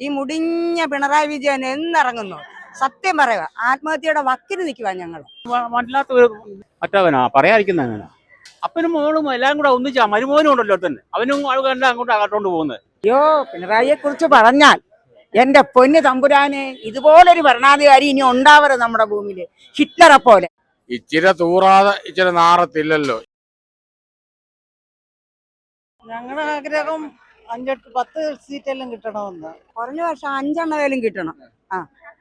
ഈ മുടിഞ്ഞ പിണറായി വിജയൻ എന്നിറങ്ങുന്നു. സത്യം പറയുക ആത്മഹത്യയുടെ വക്കിന് നിൽക്കുക ഞങ്ങൾ. വല്ലാത്ത ഒരു മറ്റവനാ പറയാതിരിക്കുന്ന അങ്ങനെ. അപ്പനും മോളും എല്ലാം കൂടെ ഒന്നിച്ചാ മരുമോനും ഉണ്ടല്ലോ തന്നെ അവനും ആൾക്കാരുടെ അങ്ങോട്ട് അകത്തോണ്ട് പോകുന്നത്. അയ്യോ പിണറായിയെ കുറിച്ച് പറഞ്ഞാൽ എന്റെ പൊന്ന് തമ്പുരാന് ഇതുപോലൊരു ഭരണാധികാരി ഇനി ഉണ്ടാവരുത് നമ്മുടെ ഭൂമിയിൽ. ഹിറ്റ്ലറെ പോലെ. ഇച്ചിരി തൂറാതെ ഇച്ചിരി നാറത്തില്ലല്ലോ. ഞങ്ങളുടെ ആഗ്രഹം അഞ്ചെട്ട് പത്ത് സീറ്റെല്ലാം കിട്ടണമെന്ന്. കുറഞ്ഞ വർഷം അഞ്ചെണ്ണമെങ്കിലും കിട്ടണം. ആ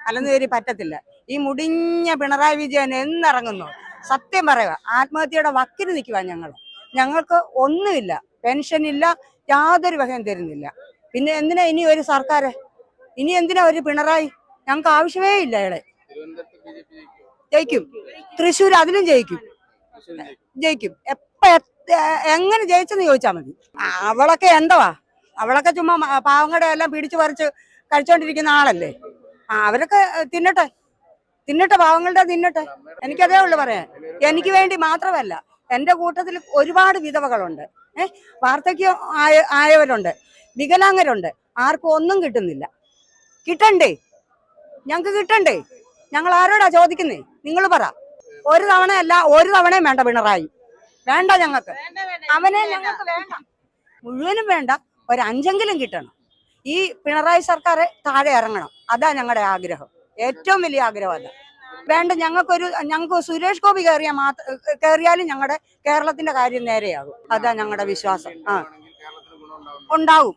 അല്ലെന്ന് പേര് പറ്റത്തില്ല. ഈ മുടിഞ്ഞ പിണറായി വിജയൻ എന്നിറങ്ങുന്നു. സത്യം പറയുക ആത്മഹത്യയുടെ വക്കിന് നിൽക്കുക ഞങ്ങൾ. ഞങ്ങൾക്ക് ഒന്നുമില്ല പെൻഷൻ ഇല്ല യാതൊരു വകയും തരുന്നില്ല. പിന്നെ എന്തിനാ ഇനി ഒരു സർക്കാർ ഇനി എന്തിനാ ഒരു പിണറായി? ഞങ്ങൾക്ക് ആവശ്യമേ ഇല്ല അയാളെ ജയിക്കും. തൃശ്ശൂർ അതിലും ജയിക്കും. ജയിക്കും. എപ്പ എങ്ങനെ ജയിച്ചെന്ന് ചോദിച്ചാൽ മതി. അവളൊക്കെ എന്തുവാ? അവളൊക്കെ ചുമ്മാ പാവങ്ങടെ പാവങ്ങളുടെ എല്ലാം പിടിച്ചു പറിച്ച് കഴിച്ചോണ്ടിരിക്കുന്ന ആളല്ലേ? ആ അവരൊക്കെ തിന്നട്ടെ. തിന്നട്ടെ പാവങ്ങളുടെ തിന്നട്ടെ. എനിക്കതേ ഉള്ളു പറയാൻ. എനിക്ക് വേണ്ടി മാത്രമല്ല എന്റെ കൂട്ടത്തിൽ ഒരുപാട് വിധവകളുണ്ട്. ഏഹ് വാർദ്ധക്യം ആയ ആയവരുണ്ട്. വികലാംഗരുണ്ട്. ആർക്കും ഒന്നും കിട്ടുന്നില്ല. കിട്ടണ്ടേ? ഞങ്ങക്ക് കിട്ടണ്ടേ? ഞങ്ങൾ ആരോടാ ചോദിക്കുന്നേ? നിങ്ങൾ പറ. ഒരു തവണയല്ല ഒരു തവണയും വേണ്ട പിണറായി. വേണ്ട ഞങ്ങൾക്ക്. അവനെ ഞങ്ങൾക്ക് വേണ്ട. മുഴുവനും വേണ്ട. ഒരു കിട്ടണം. ഈ പിണറായി സർക്കാർ താഴെ ഇറങ്ങണം. അതാ ഞങ്ങളുടെ ആഗ്രഹം. ഏറ്റവും വലിയ ആഗ്രഹം അതാ. വേണ്ട ഞങ്ങൾക്കൊരു ഞങ്ങൾക്ക് സുരേഷ് ഗോപി കയറിയ മാത്ര കയറിയാലും ഞങ്ങളുടെ കേരളത്തിന്റെ കാര്യം നേരെയാകും. അതാ ഞങ്ങളുടെ വിശ്വാസം. ആ. ഉണ്ടാവും.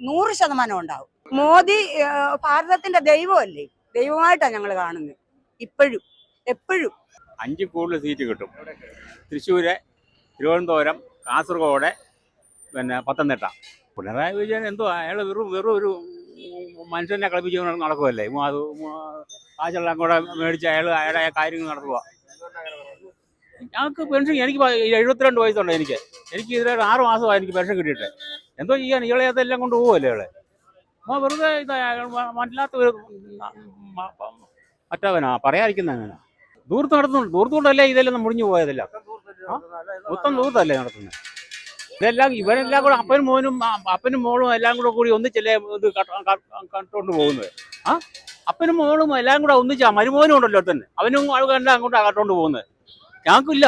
നൂറ് ശതമാനം ഉണ്ടാവും. മോദി ഭാരതത്തിന്റെ ദൈവമല്ലേ? ദൈവമായിട്ടാണ് ഞങ്ങൾ കാണുന്നത് ഇപ്പോഴും. എപ്പോഴും. അഞ്ച് കൂടുതൽ സീറ്റ് കിട്ടും. തൃശ്ശൂര് തിരുവനന്തപുരം കാസർഗോഡ് പിന്നെ പത്തനംതിട്ട. പിണറായി വിജയൻ എന്തോ അയാൾ വെറും വെറും ഒരു മനുഷ്യനെ കളിപ്പിച്ച് നടക്കുമല്ലേ അത് ആ കാശെല്ലാം കൂടെ മേടിച്ച് അയാൾ ആ കാര്യങ്ങൾ നടത്തുക ഞങ്ങൾക്ക് പെൻഷൻ എനിക്ക് എഴുപത്തിരണ്ട് വയസ്സുണ്ട് എനിക്ക്. എനിക്ക് ഇതിലെ ആറ് മാസമായി എനിക്ക് പെൻഷൻ കിട്ടിയിട്ട്. എന്തോ ചെയ്യാൻ ഇയാളെ അതെല്ലാം കൊണ്ട് പോകുമല്ലേ ഇയാളെ? ആ വെറുതെ ഇത് ഒരു മറ്റവനാ പറയാതിരിക്കുന്ന അങ്ങനെ ദൂരത്ത് നടത്തുന്നുണ്ട് ദൂരത്തുകൊണ്ടല്ലേ ഇതെല്ലാം മുടിഞ്ഞു പോയതല്ല? മൊത്തം ദൂരത്തല്ലേ നടത്തുന്നത് ഇതെല്ലാം ഇവരെല്ലാം കൂടെ അപ്പനും മോനും അപ്പനും മോളും എല്ലാം കൂടെ കൂടി ഒന്നിച്ചല്ലേ ഇത് കണ്ടോണ്ട് പോകുന്നത്? ആ? അപ്പനും മോളും എല്ലാം കൂടെ ഒന്നിച്ചാ മരുമോനും ഉണ്ടല്ലോ തന്നെ അവനും ആൾക്കാരെല്ലാം അങ്ങോട്ട് കട്ടോണ്ട് പോകുന്നത്. ഞങ്ങൾക്കില്ല.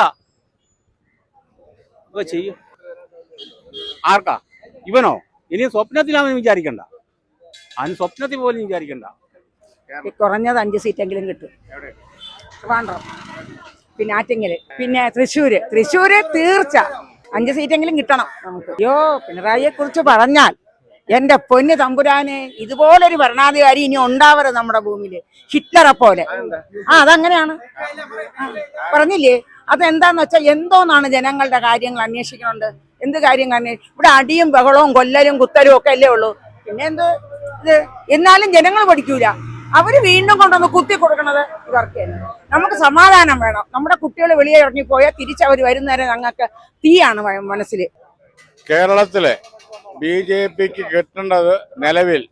ഇപ്പൊ ചെയ്യും. ആർക്കാ? ഇവനോ? ഇനി സ്വപ്നത്തിലാണെന്ന് വിചാരിക്കണ്ട. അവന് സ്വപ്നത്തിൽ പോലും വിചാരിക്കണ്ട. കുറഞ്ഞത് അഞ്ച് സീറ്റെങ്കിലും കിട്ടും. ട്രിവാൻഡ്രം പിന്നെ ആറ്റിങ്ങൽ പിന്നെ തൃശ്ശൂര്. തൃശ്ശൂര് തീർച്ച. അഞ്ച് സീറ്റെങ്കിലും കിട്ടണം നമുക്ക്. അയ്യോ പിണറായിയെ കുറിച്ച് പറഞ്ഞാൽ എന്റെ പൊന്ന് തമ്പുരാനെ ഇതുപോലൊരു ഭരണാധികാരി ഇനി ഉണ്ടാവരുത് നമ്മുടെ ഭൂമിയിൽ ഹിറ്റ്ലറെ പോലെ. ആ അതങ്ങനെയാണ്. പറഞ്ഞില്ലേ? അതെന്താന്ന് വെച്ചാൽ എന്തോന്നാണ് ജനങ്ങളുടെ കാര്യങ്ങൾ അന്വേഷിക്കുന്നുണ്ട് എന്ത് കാര്യങ്ങൾ അന്വേഷിക്കും ഇവിടെ അടിയും ബഹളവും കൊല്ലലും കുത്തലും ഒക്കെ അല്ലേ ഉള്ളൂ. പിന്നെ എന്ത്? ഇത്? എന്നാലും ജനങ്ങൾ പഠിക്കൂല. അവർ വീണ്ടും കൊണ്ടുവന്ന് കുത്തി കൊടുക്കണത് ഇവർക്ക് നമുക്ക് സമാധാനം വേണം. നമ്മുടെ കുട്ടികൾ വെളിയെ ഇറങ്ങിപ്പോയാൽ തിരിച്ചവർ വരുന്നവരെ ഞങ്ങൾക്ക് തീയാണ് മനസ്സിൽ കേരളത്തിലെ ബി ജെ പിക്ക് കിട്ടേണ്ടത് നിലവിൽ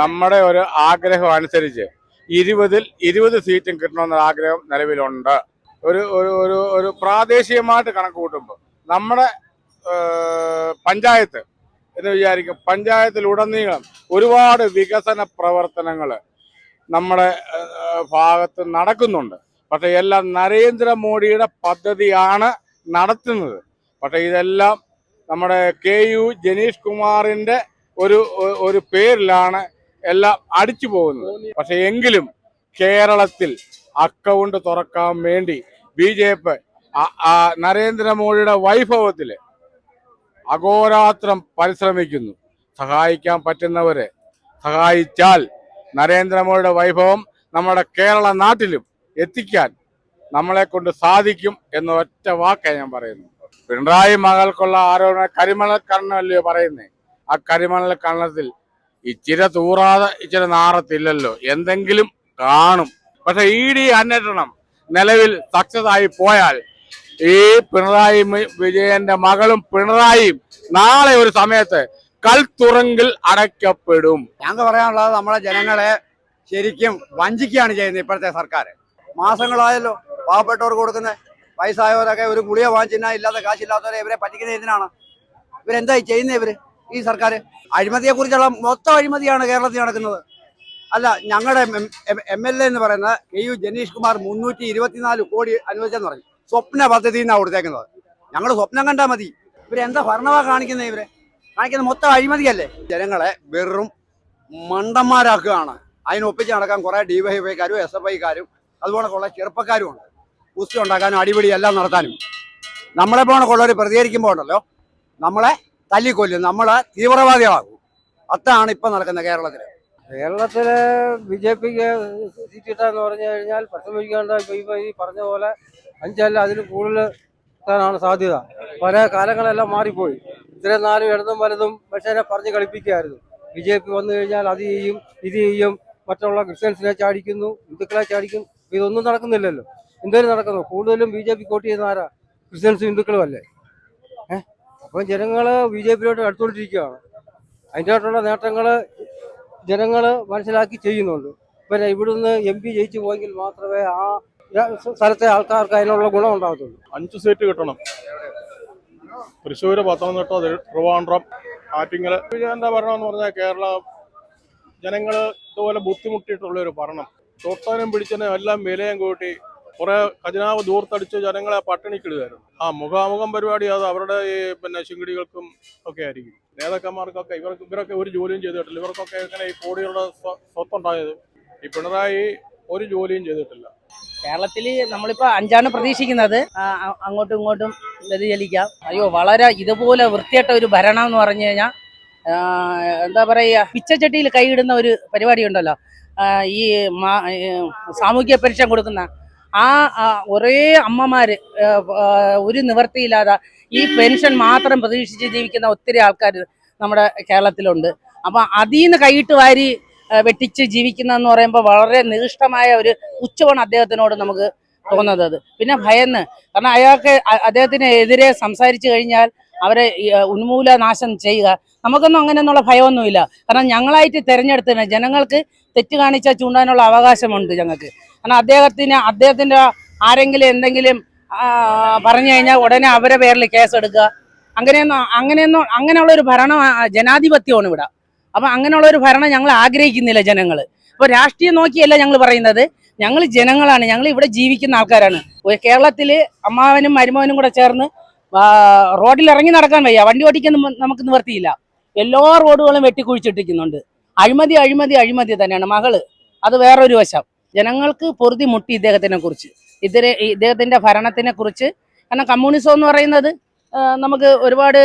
നമ്മുടെ ഒരു ആഗ്രഹം അനുസരിച്ച് ഇരുപതിൽ ഇരുപത് സീറ്റും കിട്ടണമെന്ന ആഗ്രഹം നിലവിലുണ്ട്. ഒരു ഒരു ഒരു ഒരു പ്രാദേശികമായിട്ട് കണക്ക് കൂട്ടുമ്പോൾ നമ്മുടെ പഞ്ചായത്ത് എന്ന് വിചാരിക്കും. പഞ്ചായത്തിലുടനീളം ഒരുപാട് വികസന പ്രവർത്തനങ്ങൾ നമ്മുടെ ഭാഗത്ത് നടക്കുന്നുണ്ട്. പക്ഷെ എല്ലാം നരേന്ദ്രമോദിയുടെ പദ്ധതിയാണ് നടത്തുന്നത്. പക്ഷെ ഇതെല്ലാം നമ്മുടെ കെ യു ജനീഷ് കുമാറിന്റെ ഒരു ഒരു പേരിലാണ് എല്ലാം അടിച്ചു പോകുന്നത്. പക്ഷെ എങ്കിലും കേരളത്തിൽ അക്കൗണ്ട് തുറക്കാൻ വേണ്ടി ബി ജെ പി നരേന്ദ്രമോദിയുടെ വൈഭവത്തിൽ അഘോരാത്രം പരിശ്രമിക്കുന്നു. സഹായിക്കാൻ പറ്റുന്നവരെ സഹായിച്ചാൽ നരേന്ദ്രമോദിയുടെ വൈഭവം നമ്മുടെ കേരള നാട്ടിലും എത്തിക്കാൻ നമ്മളെ കൊണ്ട് സാധിക്കും എന്ന ഒറ്റ വാക്കേ ഞാൻ പറയുന്നു. പിണറായി മകൾക്കുള്ള ആരോപണ കരിമണൽ കണ്ണല്ലയോ പറയുന്നേ? ആ കരിമണൽ കണ്ണത്തിൽ ഇച്ചിരി തൂറാതെ ഇച്ചിരി നാറത്തില്ലല്ലോ. എന്തെങ്കിലും കാണും. പക്ഷെ ഇ ഡി അന്വേഷണം നിലവിൽ സക്സസ് ആയി പോയാൽ ഈ പിണറായി വിജയന്റെ മകളും പിണറായിയും നാളെ ഒരു സമയത്ത് കൽത്തുറങ്കിൽ അടയ്ക്കപ്പെടും. ഞങ്ങൾക്ക് പറയാനുള്ളത് നമ്മളെ ജനങ്ങളെ ശരിക്കും വഞ്ചിക്കുകയാണ് ചെയ്യുന്നത് ഇപ്പോഴത്തെ സർക്കാർ. മാസങ്ങളായല്ലോ പാവപ്പെട്ടവർക്ക് കൊടുക്കുന്ന വയസ്സായവരൊക്കെ ഒരു ഗുളിക വാങ്ങിച്ചിരുന്ന ഇല്ലാത്ത കാശില്ലാത്തവരെ ഇവരെ പറ്റിക്കുന്ന എന്തിനാണ്? ഇവരെന്തായി ചെയ്യുന്നത് ഇവർ? ഈ സർക്കാർ അഴിമതിയെ കുറിച്ചുള്ള മൊത്തം അഴിമതിയാണ് കേരളത്തിൽ നടക്കുന്നത്. അല്ല ഞങ്ങളുടെ എം എൽ എ എന്ന് പറയുന്ന കെ യു ജനീഷ് കുമാർ മുന്നൂറ്റി ഇരുപത്തിനാല് കോടി അനുവദിച്ചെന്ന് പറഞ്ഞു. സ്വപ്ന പദ്ധതി എന്നാണ് കൊടുത്തേക്കുന്നത്. ഞങ്ങൾ സ്വപ്നം കണ്ടാൽ മതി. ഇവരെന്താ ഭരണമാണ് കാണിക്കുന്നത് ഇവരെ? കാണിക്കുന്ന മൊത്തം അഴിമതിയല്ലേ? ജനങ്ങളെ വെറും മണ്ടന്മാരാക്കുകയാണ്. അതിനൊപ്പിച്ച് നടക്കാൻ കുറേ ഡിവൈഎഫ്ഐക്കാരും എസ് എഫ് ഐക്കാരും അതുപോലെ കുറെ ചെറുപ്പക്കാരും ഉണ്ട്. കുസ്തി ഉണ്ടാക്കാനും അടിപിടി എല്ലാം നടത്താനും. നമ്മളെ പോണ കൊള്ളവർ പ്രതികരിക്കുമ്പോൾ ഉണ്ടല്ലോ നമ്മളെ തല്ലിക്കൊല്ലും നമ്മളെ തീവ്രവാദികളാകും അതാണ് ഇപ്പം നടക്കുന്നത് കേരളത്തിൽ കേരളത്തിലെ ബി ജെ പിക്ക് സീറ്റ് കിട്ടാന്ന് പറഞ്ഞു കഴിഞ്ഞാൽ പ്രസംഗിക്കേണ്ട ഇപ്പൊ ഈ പറഞ്ഞ പോലെ അഞ്ചല്ല അതിൽ കൂടുതൽ കിട്ടാനാണ് സാധ്യത. പല കാലങ്ങളെല്ലാം മാറിപ്പോയി. ഇത്രയും നാലും ഇടതും വലതും മനുഷ്യനെ പറഞ്ഞ് കളിപ്പിക്കുകയായിരുന്നു. ബി ജെ പി വന്നു കഴിഞ്ഞാൽ അത് ചെയ്യും ഇത് ചെയ്യും മറ്റുള്ള ക്രിസ്ത്യൻസിനെ ചാടിക്കുന്നു ഹിന്ദുക്കളെ ചാടിക്കും ഇതൊന്നും നടക്കുന്നില്ലല്ലോ. എന്തേലും നടക്കുന്നു? കൂടുതലും ബി ജെ പി വോട്ട് ചെയ്യുന്ന ആരാ? ക്രിസ്ത്യൻസും ഹിന്ദുക്കളും അല്ലേ? ഏഹ് അപ്പം ജനങ്ങൾ ബി ജെ പിയിലോട്ട് അടുത്തോണ്ടിരിക്കുകയാണ് അതിന്റെതായിട്ടുള്ള നേട്ടങ്ങൾ ജനങ്ങൾ മനസ്സിലാക്കി ചെയ്യുന്നുണ്ട്. പിന്നെ ഇവിടുന്ന് എം പി ജയിച്ചു പോയെങ്കിൽ മാത്രമേ ആ സ്ഥലത്തെ ആൾക്കാർക്ക് അതിനുള്ള ഗുണം ഉണ്ടാകത്തുള്ളൂ. അഞ്ച് സീറ്റ് കിട്ടണം. തൃശ്ശൂർ പത്തനംതിട്ട ട്രിവാൻഡ്രം ആറ്റിങ്ങൽ വിജയന്റെ ഭരണം എന്ന് പറഞ്ഞാൽ കേരള ജനങ്ങൾ ഇതുപോലെ ബുദ്ധിമുട്ടിയിട്ടുള്ള ഒരു ഭരണം. തൊട്ടനും പിടിച്ചനും എല്ലാം വിലയും കൂട്ടി കുറെ ഖജനാവ് ദൂർത്തടിച്ച് ജനങ്ങളെ പട്ടിണിക്കിടുകയായിരുന്നു. ആ മുഖാമുഖം പരിപാടി അത് അവരുടെ ഈ പിന്നെ ശിങ്കിടികൾക്കും ഒക്കെ ആയിരിക്കും. നേതാക്കന്മാർക്കൊക്കെ ഇവർക്ക് ഇവരൊക്കെ ഒരു ജോലിയും ചെയ്തിട്ടില്ല. ഇവർക്കൊക്കെ ഇങ്ങനെ ഈ കോടികളുടെ സ്വ- സ്വത്തുണ്ടായത് ഈ പിണറായി ഒരു ജോലിയും ചെയ്തിട്ടില്ല. കേരളത്തിൽ നമ്മളിപ്പോ അഞ്ചാണ് പ്രതീക്ഷിക്കുന്നത്. അങ്ങോട്ടും ഇങ്ങോട്ടും വ്യതിചലിക്കാം. അയ്യോ വളരെ ഇതുപോലെ വൃത്തിയായിട്ട ഒരു ഭരണം എന്ന് പറഞ്ഞു കഴിഞ്ഞാൽ എന്താ പറയുക പിച്ചച്ചട്ടിയിൽ കൈയിടുന്ന ഒരു പരിപാടി ഉണ്ടല്ലോ ഈ സാമൂഹ്യ പെൻഷൻ കൊടുക്കുന്ന ആ ഒരേ അമ്മമാർ ഒരു നിവർത്തിയില്ലാതെ ഈ പെൻഷൻ മാത്രം പ്രതീക്ഷിച്ച് ജീവിക്കുന്ന ഒത്തിരി ആൾക്കാർ നമ്മുടെ കേരളത്തിലുണ്ട്. അപ്പൊ അതിൽ നിന്ന് കൈയിട്ട് വാരി വെട്ടിച്ച് ജീവിക്കുന്ന എന്ന് പറയുമ്പോൾ വളരെ നികൃഷ്ടമായ ഒരു ഉച്ചമാണ് അദ്ദേഹത്തിനോട് നമുക്ക് തോന്നുന്നത് പിന്നെ ഭയന്ന്. കാരണം അയാൾക്ക് അദ്ദേഹത്തിന് എതിരെ സംസാരിച്ചു കഴിഞ്ഞാൽ അവരെ ഉന്മൂലനാശം ഉന്മൂല നാശം ചെയ്യുക. നമുക്കൊന്നും അങ്ങനെയൊന്നുള്ള ഭയമൊന്നുമില്ല. കാരണം ഞങ്ങളായിട്ട് തിരഞ്ഞെടുത്തിന് ജനങ്ങൾക്ക് തെറ്റ് കാണിച്ചാൽ ചൂണ്ടാനുള്ള അവകാശമുണ്ട് ഞങ്ങൾക്ക്. കാരണം അദ്ദേഹത്തിന് അദ്ദേഹത്തിന്റെ ആരെങ്കിലും എന്തെങ്കിലും പറഞ്ഞു കഴിഞ്ഞാൽ ഉടനെ അവരെ പേരിൽ കേസെടുക്കുക. അങ്ങനെയൊന്നും അങ്ങനെയൊന്നും അങ്ങനെയുള്ള ഒരു ഭരണം ജനാധിപത്യമാണ് ഇവിടെ. അപ്പൊ അങ്ങനെയുള്ള ഒരു ഭരണം ഞങ്ങൾ ആഗ്രഹിക്കുന്നില്ല ജനങ്ങൾ അപ്പോൾ രാഷ്ട്രീയം നോക്കിയല്ല ഞങ്ങൾ പറയുന്നത്. ഞങ്ങൾ ജനങ്ങളാണ്. ഞങ്ങൾ ഇവിടെ ജീവിക്കുന്ന ആൾക്കാരാണ്. കേരളത്തിൽ അമ്മാവനും മരുമവനും കൂടെ ചേർന്ന് റോഡിൽ ഇറങ്ങി നടക്കാൻ വയ്യ. വണ്ടി ഓടിക്കുന്ന നമുക്ക് നിവർത്തിയില്ല. എല്ലാ റോഡുകളും വെട്ടിക്കുഴിച്ചിട്ടിരിക്കുന്നുണ്ട്. അഴിമതി അഴിമതി അഴിമതി തന്നെയാണ് മകൾ. അത് വേറൊരു വശം. ജനങ്ങൾക്ക് പൊറുതി മുട്ടി ഇദ്ദേഹത്തിനെ കുറിച്ച്. ഇതിരെ ഇദ്ദേഹത്തിന്റെ ഭരണത്തിനെ കുറിച്ച്. കാരണം കമ്മ്യൂണിസം എന്ന് പറയുന്നത് നമുക്ക് ഒരുപാട്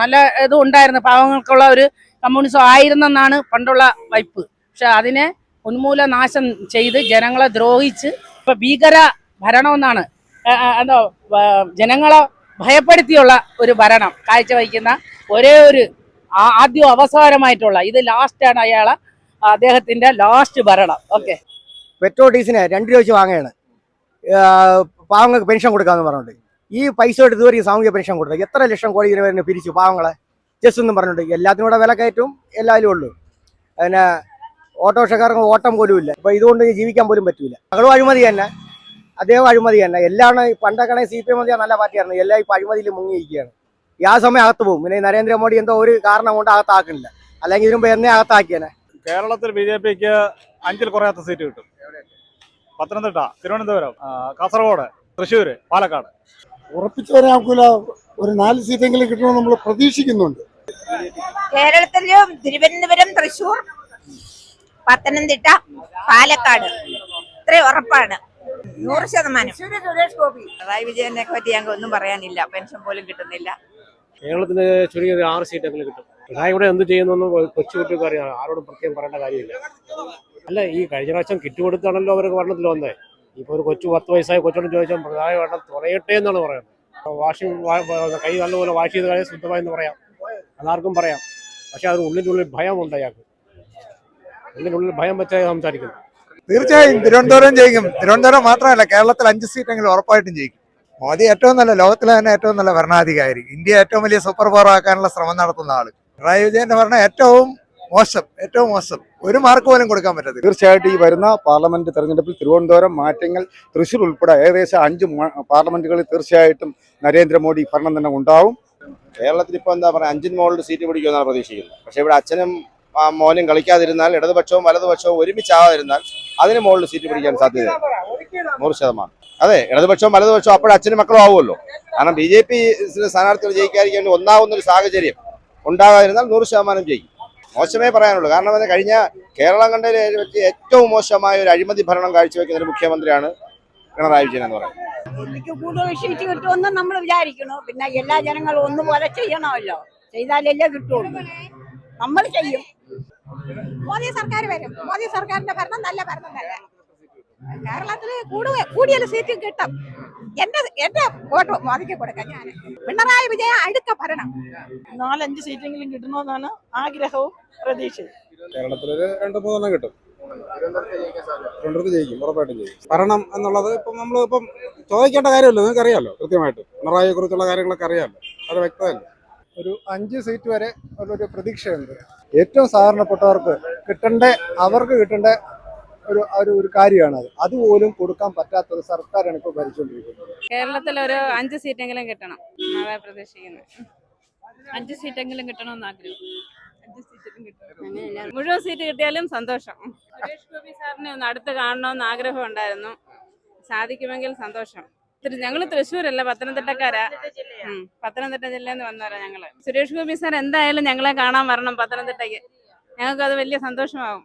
നല്ല ഇതും ഉണ്ടായിരുന്നു. പാവങ്ങൾക്കുള്ള ഒരു കമ്മ്യൂണിസം ആയിരുന്നെന്നാണ് പണ്ടുള്ള വൈപ്പ്. പക്ഷെ അതിനെ ഉന്മൂല നാശം ചെയ്ത് ജനങ്ങളെ ദ്രോഹിച്ച് ഇപ്പൊ ഭീകര ഭരണമെന്നാണ്. എന്തോ ജനങ്ങളെ ഭയപ്പെടുത്തിയുള്ള ഒരു ഭരണം കാഴ്ചവയ്ക്കുന്ന ഒരേ ഒരു ആദ്യം അവസാനമായിട്ടുള്ള ഇത് ലാസ്റ്റാണ് അയാളെ അദ്ദേഹത്തിന്റെ ലാസ്റ്റ് ഭരണം. ഓക്കെ. പെട്രോൾ ഡീസലിന് രണ്ട് രൂപ വാങ്ങുകയാണ്. പാവങ്ങൾക്ക് പെൻഷൻ കൊടുക്കാന്ന് പറഞ്ഞിട്ട് ഈ പൈസ ഇതുവരെ സാമൂഹ്യ പെൻഷൻ കൊടുത്തത് എത്ര ലക്ഷം കോടി രൂപ പിരിച്ചു പാവങ്ങളെ? ജസ്റ്റ് ഒന്നും പറഞ്ഞിട്ട് കൂടെ വില കയറ്റവും എല്ലാവരും ഉള്ളു. അതിനെ ഓട്ടോറിക്ഷക്കാർക്ക് ഓട്ടം പോലും ഇല്ല ഇപ്പൊ ഇതുകൊണ്ട് ജീവിക്കാൻ പോലും പറ്റൂല. മകളും അഴിമതി തന്നെ. അദ്ദേഹം അഴിമതി തന്നെ. എല്ലാം പണ്ടൊക്കെ സി പി എം നല്ല പാർട്ടിയായിരുന്നു. എല്ലാം ഇപ്പൊ അഴിമതിയിൽ മുങ്ങിയിരിക്കുകയാണ്. ഈ ആ സമയം അകത്ത് പോകും. പിന്നെ നരേന്ദ്രമോദി എന്തോ ഒരു കാരണം കൊണ്ട് അകത്താക്കുന്നില്ല അല്ലെങ്കിൽ ഇതിനുമ്പ് എന്നെ അകത്താക്കിയനെ. കേരളത്തിൽ ബി ജെ പിക്ക് അഞ്ചിൽ കുറയാത്ത സീറ്റ് കിട്ടും. പത്തനംതിട്ട തിരുവനന്തപുരം കാസർഗോഡ് തൃശ്ശൂർ പാലക്കാട്. ഉറപ്പിച്ചു വരാനാക്കൂല ഒരു നാല് സീറ്റെങ്കിലും കിട്ടണമെന്ന് നമ്മൾ പ്രതീക്ഷിക്കുന്നുണ്ട്. കേരളത്തിലും തിരുവനന്തപുരം തൃശൂർ പത്തനംതിട്ട പാലക്കാട്. ഇത്രയും ഉറപ്പാണ്. നൂറ് ശതമാനം. സുരേഷ് ഗോപി. പിണറായി വിജയനെ പറ്റി ഞങ്ങൾക്ക് ഒന്നും പറയാനില്ല. പെൻഷൻ പോലും കിട്ടുന്നില്ല. കേരളത്തിന് ചുരുങ്ങിയത് ആറ് സീറ്റെങ്കിലും കിട്ടും. പിണറായി ഇവിടെ എന്ത് ചെയ്യുന്നു കൊച്ചു കുട്ടികൾക്ക് അറിയാം. ആരോടും പ്രത്യേകം പറയേണ്ട കാര്യമില്ല. അല്ല ഈ കഴിഞ്ഞ പ്രാവശ്യം കിറ്റ് കൊടുത്താണല്ലോ അവർക്ക് ഭരണത്തിൽ വന്നേ. ഇപ്പൊ ഒരു കൊച്ചു പത്ത് വയസ്സായ കൊച്ചോട് ചോദിച്ചാൽ പ്രധാന ഭരണം തുറയട്ടെ എന്നാണ് പറയുന്നത്. വാഷിംഗ് കൈ നല്ലപോലെ വാഷ് ചെയ്ത് കഴിഞ്ഞാൽ ശുദ്ധമായെന്ന് പറയാം. അതാർക്കും പറയാം. പക്ഷേ അതിന് ഉള്ളിനുള്ളിൽ ഭയമുണ്ട് അയാൾക്ക്. ഉള്ളിനുള്ളിൽ ഭയം വെച്ചാൽ സംസാരിക്കുന്നു തീർച്ചയായും തിരുവനന്തപുരം ജയിക്കും. തിരുവനന്തപുരം മാത്രമല്ല കേരളത്തിൽ അഞ്ച് സീറ്റെങ്കിലും ഉറപ്പായിട്ടും ജയിക്കും. മോദി ഏറ്റവും നല്ല ലോകത്തിലെ തന്നെ ഏറ്റവും നല്ല ഭരണാധികാരി. ഇന്ത്യ ഏറ്റവും വലിയ സൂപ്പർ പവർ ആക്കാനുള്ള ശ്രമം നടത്തുന്ന ആൾ. പിണറായി വിജയന്റെ ഭരണം ഏറ്റവും മോശം ഏറ്റവും മോശം. ഒരു മാർക്ക് പോലും കൊടുക്കാൻ പറ്റത്തില്ല. തീർച്ചയായിട്ടും ഈ വരുന്ന പാർലമെന്റ് തെരഞ്ഞെടുപ്പിൽ തിരുവനന്തപുരം മാറ്റങ്ങൾ തൃശൂർ ഉൾപ്പെടെ ഏകദേശം അഞ്ച് പാർലമെന്റുകളിൽ തീർച്ചയായിട്ടും നരേന്ദ്രമോദി ഭരണം തന്നെ ഉണ്ടാവും. കേരളത്തിൽ ഇപ്പോൾ എന്താ പറയുക അഞ്ചിന് മുകളിൽ സീറ്റ് പിടിക്കുമെന്നാണ് പ്രതീക്ഷിക്കുന്നത്. പക്ഷെ ഇവിടെ അച്ഛനും ആ, മോനും കളിക്കാതിരുന്നാൽ ഇടതുപക്ഷവും വലതുപക്ഷവും ഒരുമിച്ചാവാതിരുന്നാൽ അതിന് മുകളിൽ സീറ്റ് പിടിക്കാൻ സാധ്യത നൂറ് ശതമാനം. അതെ ഇടതുപക്ഷവും വലതുപക്ഷവും അപ്പോഴും അച്ഛനും മക്കളും ആവുമല്ലോ. കാരണം ബി ജെ പി സ്ഥാനാർത്ഥികൾ ജയിക്കാതിരിക്കാൻ ഒന്നാവുന്ന ഒരു സാഹചര്യം ഉണ്ടാകാതിരുന്നാൽ നൂറ് ശതമാനം ജയിക്കും. മോശമേ പറയാനുള്ളൂ. കാരണം അത് കഴിഞ്ഞ കേരളം കണ്ടതിൽ പറ്റിയ ഏറ്റവും മോശമായ ഒരു അഴിമതി ഭരണം കാഴ്ചവെക്കുന്ന ഒരു മുഖ്യമന്ത്രിയാണ് പിണറായി വിജയൻ എന്ന് പറയുന്നത്. കൂടുതൽ സീറ്റ് കിട്ടുമെന്ന് നമ്മൾ വിചാരിക്കണു പിന്നെ എല്ലാ ജനങ്ങളും ഒന്നുപോലെ ചെയ്യണമല്ലോ. ചെയ്താലല്ലേ കിട്ടുള്ളൂ. നമ്മൾ ചെയ്യും. മോദി സർക്കാർ വരും. മോദി സർക്കാരിന്റെ ഭരണം നല്ല ഭരണം തന്നെ. കേരളത്തിൽ കൂടുതൽ കൂടിയ സീറ്റ് കിട്ടും. എന്റെ എന്റെ വോട്ട് മോദിക്ക് കൊടുക്കാം ഞാൻ. പിണറായി വിജയ അടുത്ത ഭരണം. നാലഞ്ച് സീറ്റെങ്കിലും കിട്ടണമെന്നാണ് ആഗ്രഹവും പ്രതീക്ഷയും. കേരളത്തിലൊരു രണ്ട് മൂന്നെണ്ണം കിട്ടും. തിരുവനന്തപുരത്ത് ജയിക്കും ഉറപ്പായിട്ടും ജയിക്കും. ഭരണം എന്നുള്ളത് ഇപ്പം നമ്മൾ ഇപ്പം ചോദിക്കേണ്ട കാര്യമല്ലോ നിങ്ങൾക്ക് അറിയാമല്ലോ കൃത്യമായിട്ട്. പിണറായിയെ കുറിച്ചുള്ള കാര്യങ്ങളൊക്കെ അറിയാമല്ലോ അത് വ്യക്തമല്ലേ? ഒരു അഞ്ച് സീറ്റ് വരെ ഉള്ളൊരു പ്രതീക്ഷയുണ്ട്. ഏറ്റവും സാധാരണപ്പെട്ടവർക്ക് കിട്ടേണ്ട അവർക്ക് കിട്ടേണ്ട ഒരു ഒരു ഒരു കാര്യമാണ് അത് അതുപോലും കൊടുക്കാൻ പറ്റാത്ത ഒരു സർക്കാരാണ് ഇപ്പോൾ ഭരിച്ചുകൊണ്ടിരിക്കുന്നത് കേരളത്തിൽ ഒരു അഞ്ച് സീറ്റെങ്കിലും കിട്ടണം അതാ പ്രതീക്ഷിക്കുന്നത്. അഞ്ച് സീറ്റെങ്കിലും കിട്ടണമെന്ന് ആഗ്രഹം. മുഴുവൻ സീറ്റ് കിട്ടിയാലും സന്തോഷം. സുരേഷ് ഗോപി സാറിനെ ഒന്ന് അടുത്ത് കാണണമെന്ന് ആഗ്രഹം ഉണ്ടായിരുന്നു. സാധിക്കുമെങ്കിൽ സന്തോഷം. ഞങ്ങൾ തൃശ്ശൂരല്ല പത്തനംതിട്ടക്കാരാ. പത്തനംതിട്ട ജില്ലയിൽ നിന്ന് വന്നവരാ ഞങ്ങൾ. സുരേഷ് ഗോപി സാർ എന്തായാലും ഞങ്ങളെ കാണാൻ വരണം പത്തനംതിട്ടയ്ക്ക്. ഞങ്ങൾക്ക് അത് വലിയ സന്തോഷമാകും